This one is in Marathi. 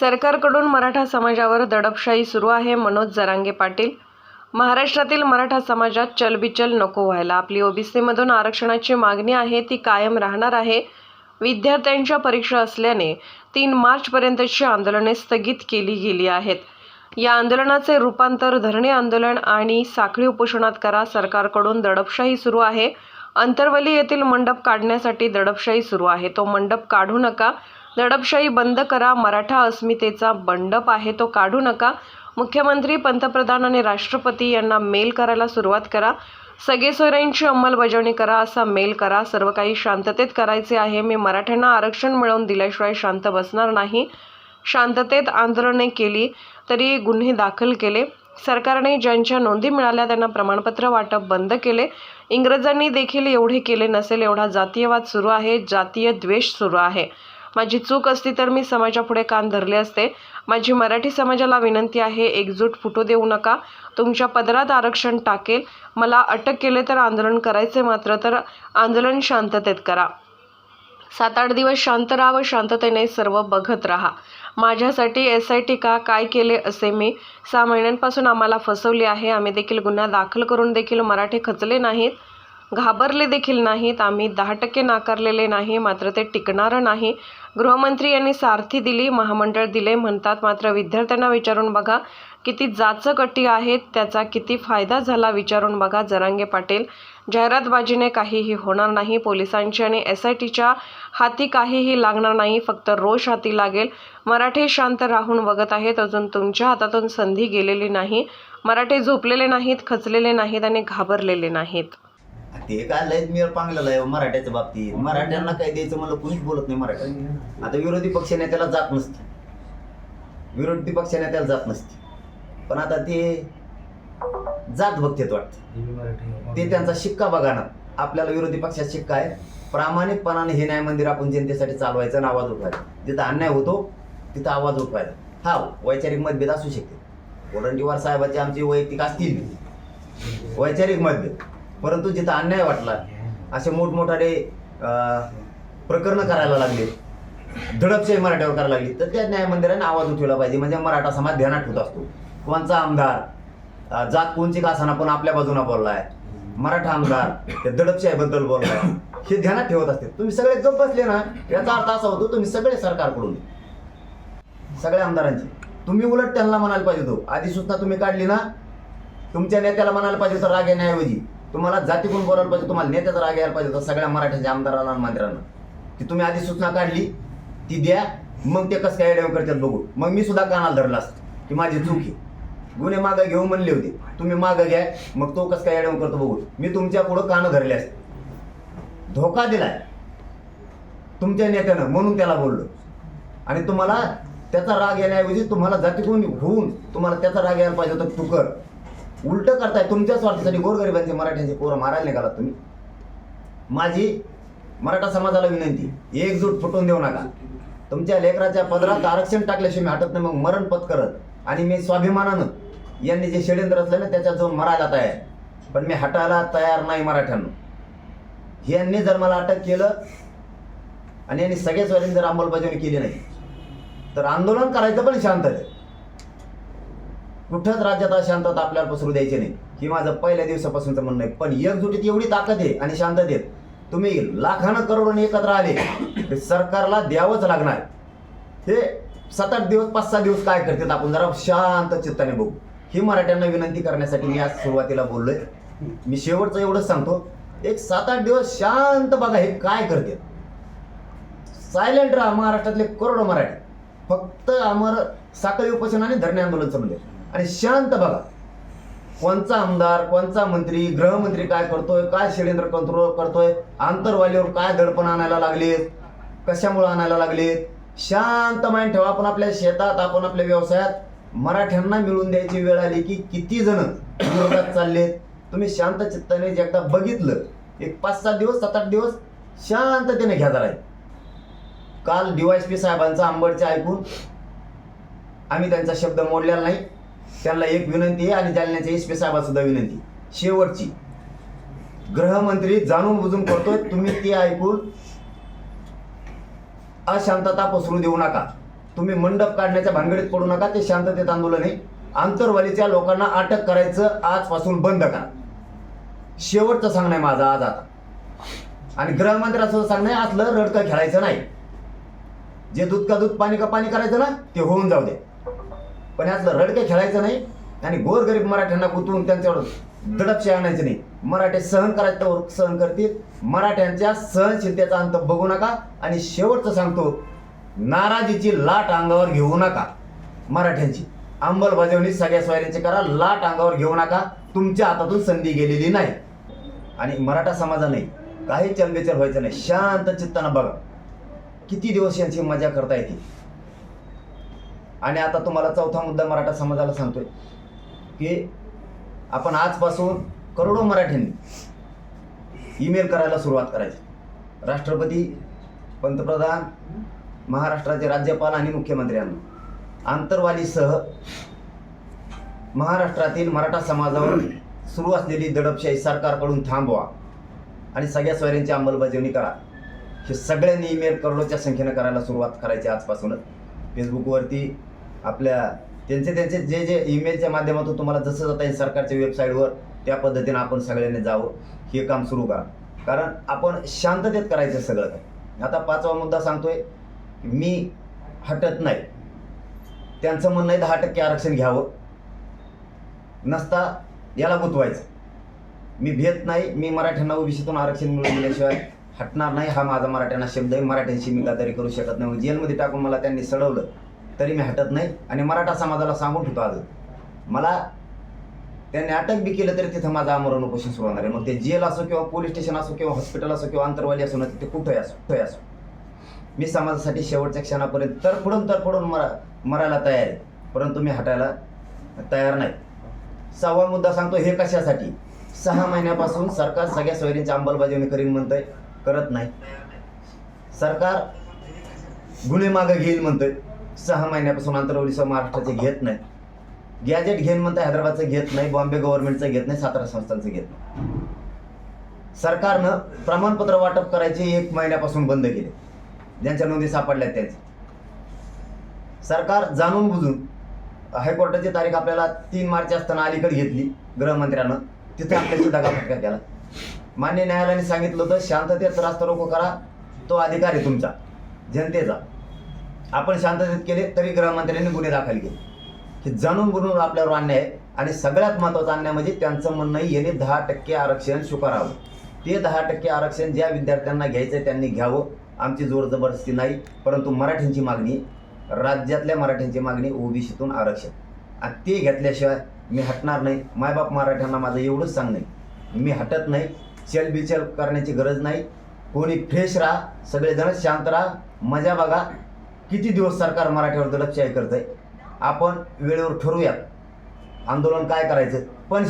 सरकारकडून मराठा समाजावर दडपशाही सुरू आहे मनोज जरांगे पाटील. महाराष्ट्रातील मराठा समाजात चलबिचल नको व्हायला. आपली ओबीसीमधून आरक्षणाची मागणी आहे ती कायम राहणार आहे. विद्यार्थ्यांच्या परीक्षा असल्याने तीन मार्चपर्यंतची आंदोलने स्थगित केली गेली आहेत. या आंदोलनाचे रूपांतर धरणे आंदोलन आणि साखळी उपोषणात करा सरकारकडून दडपशाही सुरू आहे. अंतरवली येथील मंडप काढण्यासाठी दडपशाही सुरू आहे. तो मंडप काढू नका. दडपशाही बंद करा मराठा अस्मितेचा बंडप आहे तो काढू नका. मुख्यमंत्री पंतप्रधान आणि राष्ट्रपती यांना मेल करायला सुरुवात करा. सगळे सोयऱ्यांची अंमलबजावणी करा असा मेल करा. सर्व काही शांततेत करायचे आहे. मी मराठ्यांना आरक्षण मिळवून दिल्याशिवाय शांत बसणार नाही. शांततेत आंदोलने केली तरी गुन्हे दाखल केले. सरकारने ज्यांच्या नोंदी मिळाल्या त्यांना प्रमाणपत्र वाटप बंद केले. इंग्रजांनी देखील एवढे केले नसेल एवढा जातीयवाद सुरू आहे. जातीय द्वेष सुरू आहे. माझी चूक असती तर मी समाजापुढे कान धरले असते. माझी मराठी समाजाला विनंती आहे एकजूट फुटू देऊ नका. तुमच्या पदरात आरक्षण टाकेल. मला अटक केले तर आंदोलन करायचे मात्र तर आंदोलन शांततेत करा. सात आठ दिवस शांत राहा व शांततेने सर्व बघत राहा. माझ्यासाठी एस आय टी का काय केले असे मी? सहा महिन्यांपासून आम्हाला फसवले आहे. आम्ही देखील गुन्हा दाखल करून देखील मराठी खचले नाहीत. घाबरले देखील नाहीत. आम्ही दहा टक्के नाकारलेले नाही मात्र ते टिकणारं नाही. गृहमंत्री यांनी सारथी दिली महामंडळ दिले म्हणतात. मात्र विद्यार्थ्यांना विचारून बघा किती जाचकटी आहेत त्याचा किती फायदा झाला विचारून बघा जरांगे पाटील. जाहिरातबाजीने काहीही होणार नाही पोलिसांची आणि एस आय टीच्या हाती काहीही लागणार नाही फक्त रोष हाती लागेल. मराठे शांत राहून बघत आहेत अजून तुमच्या हातातून संधी गेलेली नाही. मराठे झोपलेले नाहीत खचलेले नाहीत आणि घाबरलेले नाहीत. ते काय लयच मी पांगलेला आहे मराठ्याच्या बाबतीत. मराठ्यांना काय द्यायचं मला कुणीच बोलत नाही मराठ्यात आता विरोधी पक्ष नेत्याला जात नसते. विरोधी पक्ष नेत्याला जात नसते. पण आता ते जात बघतेत वाटतं. ते त्यांचा शिक्का बघा ना. आपल्याला विरोधी पक्षात शिक्का आहे. प्रामाणिकपणाने हे न्याय मंदिर आपण जनतेसाठी चालवायचं आणि आवाज उठवायचा. जिथं अन्याय होतो तिथं आवाज उठवायचा. हा वैचारिक मतभेद असू शकते वडंटीवार साहेबाचे आमचे वैयक्तिक असतील. वैचारिक मतभेद. परंतु जिथं अन्याय वाटला असे मोठमोठाले प्रकरण करायला लागले. धडपशाही मराठ्यावर करायला लागली. तर त्या न्याय मंदिराने आवाज उठवला पाहिजे. म्हणजे मराठा समाज ध्यानात ठेवत असतो. कोणचा आमदार जात कोणची कासाना पण आपल्या बाजूला बोललाय. मराठा आमदार त्या दडपशाहीबद्दल बोललाय. हे ध्यानात ठेवत असते. तुम्ही सगळे जप बसले ना याचा अर्थ असा होतो तुम्ही सगळे सरकारकडून सगळ्या आमदारांची. तुम्ही उलट त्यांना म्हणायला पाहिजे होतो. अधिसूचना तुम्ही काढली ना तुमच्या नेत्याला म्हणायला पाहिजे होतं राग येण्याऐवजी तुम्हाला जातीकडून बोलायला पाहिजे तुम्हाला नेत्याचा राग यायला पाहिजे सगळ्या मराठ्याच्या आमदारांना आणि मंत्र्यांना. की तुम्ही सूचना काढली ती द्या मग ते कसं काय अडवून करतात बघू. मग मी सुद्धा कानाला धरला असतं की माझी चूक आहे. गुन्हे मागं घेऊ म्हणले होते तुम्ही मागं घ्या मग तो कसं काय अडवून करतो बघू. मी तुमच्या पुढं कानं धरले असते. धोका दिलाय. तुमच्या नेत्यानं म्हणून त्याला बोललो. आणि तुम्हाला त्याचा राग येण्याऐवजी तुम्हाला जातीकडून होऊन तुम्हाला त्याचा राग यायला पाहिजे होता तू कर. उलट करताय तुमच्या स्वार्थासाठी गोरगरिबांचे मराठ्यांचे पोरं मारायला निघालात तुम्ही. माझी मराठा समाजाला विनंती एकजूट फुटून देऊ नका. तुमच्या लेकराच्या पदरात आरक्षण टाकल्याशिवाय मी हटत नाही मग मरण पत्करत. आणि मी स्वाभिमानानं यांनी जे षडयंत्र असलं ना त्याच्यात जाऊन मरायला तयार पण मी हटायला तयार नाही मराठ्यांना. यांनी जर मला अटक केलं आणि यांनी सगळ्याच वेळेने जर अंमलबजावणी केली नाही तर आंदोलन करायचं पण शांततेत कुठंच राज्यात अशांतता आपल्याला पसरू द्यायची नाही. हे माझं पहिल्या दिवसापासूनचं म्हणणं आहे. पण एकजुटीत एवढी ताकद आहे आणि शांततेत तुम्ही लाखानं करोडोने एकत्र आले हे सरकारला द्यावंच लागणार. हे सात आठ दिवस पाच सहा दिवस काय करतात आपण जरा शांत चित्ताने बघू. ही मराठ्यांना विनंती करण्यासाठी मी आज सुरुवातीला बोललोय. मी शेवटचं एवढंच सांगतो. एक सात आठ दिवस शांत बघा हे काय करते. सायलेंट राहा महाराष्ट्रातले करोडो मराठी. फक्त आमर साखळी उपोषण आणि धरणे आंदोलन समजेल आणि शांत बघा. कोणचा आमदार कोणचा मंत्री गृहमंत्री काय करतोय काय षडयंत्र कंट्रोल करतोय आंतरवालीवर काय दडपण आणायला लागलेत कशामुळे आणायला लागलेत? शांत माइंड ठेवा आपण आपल्या शेतात आपण आपल्या व्यवसायात मराठ्यांना मिळून द्यायची वेळ आली की किती जण विरोधात चाललेत? तुम्ही शांत चित्ताने जे एकदा बघितलं एक पाच सात दिवस सात आठ दिवस शांततेने घ्या जरा. काल डीवायसपी साहेबांचा आंबडचे ऐकून आम्ही त्यांचा शब्द मोडलेला नाही. त्यांना एक विनंती आहे आणि जालन्याच्या एस पी साहेबांना सुद्धा विनंती शेवटची. गृहमंत्री जाणून बुजून करतोय तुम्ही ती ऐकून अशांतता पसरू देऊ नका. तुम्ही मंडप काढण्याच्या भानगडीत पडू नका ते शांततेत आंदोलन आहे. आंतरवालीच्या लोकांना अटक करायचं आजपासून बंद करा. शेवटचं सांगणं आहे माझा आज आता. आणि गृहमंत्र्याचं सांगणं आहे असलं रडकं खेळायचं नाही. जे दूध का दूध पाणी का पाणी करायचं ना ते होऊन जाऊ दे. पण यातलं रडके खेळायचं नाही आणि गोरगरीब मराठ्यांना गुंतवून त्यांच्यावर दडपशे आणायचं नाही. मराठे सहन करायचं तर सहन करतील. मराठ्यांच्या सहनशीलतेचा अंत बघू नका आणि शेवटचं सांगतो नाराजीची लाट अंगावर घेऊ नका. मराठ्यांची अंमलबजावणी सगळ्या सोयऱ्यांची करा लाट अंगावर घेऊ नका. तुमच्या हातातून संधी गेलेली नाही. आणि मराठा समाजाने काही चलबेचल व्हायचं नाही. शांत चित्तानं बघा. किती दिवस यांची मजा करता येते? आणि आता तुम्हाला चौथा मुद्दा मराठा समाजाला सांगतोय की आपण आजपासून करोडो मराठ्यांनी ईमेल करायला सुरुवात करायची. राष्ट्रपती पंतप्रधान महाराष्ट्राचे राज्यपाल आणि मुख्यमंत्र्यांना आंतरवालीसह महाराष्ट्रातील मराठा समाजावर सुरू असलेली दडपशाही सरकारकडून थांबवा आणि सगळ्या सोयऱ्यांची अंमलबजावणी करा. हे सगळ्यांनी ईमेल करोडोच्या संख्येनं करायला सुरुवात करायची आजपासूनच. फेसबुकवरती आपल्या त्यांचे त्यांचे जे जे ईमेलच्या माध्यमातून तुम्हाला जसं जाता येईल सरकारच्या वेबसाईटवर त्या पद्धतीनं आपण सगळ्यांनी जावं हे काम सुरू करा. कारण आपण शांततेत करायचं सगळं. काय आता पाचवा मुद्दा सांगतोय मी हटत नाही. त्यांचं म्हणणं आहे दहा टक्के आरक्षण घ्यावं. नसता याला गुंतवायचं. मी भेट नाही मी मराठ्यांना ओबीसीतून आरक्षण मिळवून दिल्याशिवाय हटणार नाही हा माझा मराठ्यांना शब्द आहे. मराठ्यांशी मी गद्दारी करू शकत नाही. जेलमध्ये टाकून मला त्यांनी सडवलं. तरी मी हटत नाही आणि मराठा समाजाला सांगून ठेवतो आज. मला त्यांनी अटक बी केलं तरी तिथं माझं आमरण उपोषण सुरू होणार आहे. मग ते जेल असो किंवा पोलीस स्टेशन असो किंवा हॉस्पिटल असो किंवा आंतरवाली असो ना ते कुठंही असो कुठंही असो. मी समाजासाठी शेवटच्या क्षणापर्यंत तरफडून तरफडून मरा मरायला तयार आहे. परंतु मी हटायला तयार नाही. सहावा मुद्दा सांगतो हे कशासाठी? सहा महिन्यापासून सरकार सगळ्या सोयरींची अंमलबजावणी करीन म्हणतंय करत नाही. सरकार गुन्हे मागं घेईल म्हणतंय. सहा महिन्यापासून आंतरवलीसह महाराष्ट्राचे घेत नाही. गॅजेट घेऊन म्हणता हैदराबादचं घेत नाही बॉम्बे गव्हर्नमेंटचं घेत नाही सातारा संस्थांचं घेत नाही. सरकारनं प्रमाणपत्र वाटप करायचे एक महिन्यापासून बंद केले. ज्यांच्या नोंदी सापडल्या त्यांचे. सरकार जाणून बुजून हायकोर्टाची तारीख आपल्याला तीन मार्च असताना अलीकडे घेतली गृहमंत्र्यानं. तिथे आपल्याशी दगाफटका केला. मान्य न्यायालयाने सांगितलं होतं शांततेत रास्ता रोको करा तो अधिकार आहे तुमचा. जनतेचा. आपण शांततेत केले तरी गृहमंत्र्यांनी गुन्हे दाखल केले. हे जाणून बुजून आपल्यावर अन्याय आहे. आणि सगळ्यात महत्त्वाचा अन्याय म्हणजे त्यांचं म्हणणं आहे, याने दहा टक्के आरक्षण स्वीकारावं. ते दहा टक्के आरक्षण ज्या विद्यार्थ्यांना घ्यायचं आहे त्यांनी घ्यावं. आमची जोर जबरदस्ती नाही परंतु मराठ्यांची मागणी राज्यातल्या मराठ्यांची मागणी ओबीसीतून आरक्षण. आणि ते घेतल्याशिवाय मी हटणार नाही. मायबाप मराठ्यांना माझं एवढंच सांगणं. मी हटत नाही. चलबिचल करण्याची गरज नाही. कोणी फ्रेश राहा. सगळेजण शांत राहा. मजा बघा. किती दिवस सरकार मराठीवर दडपशाही करतंय? आपण वेळेवर ठरवूयात. आंदोलन काय करायचं? पण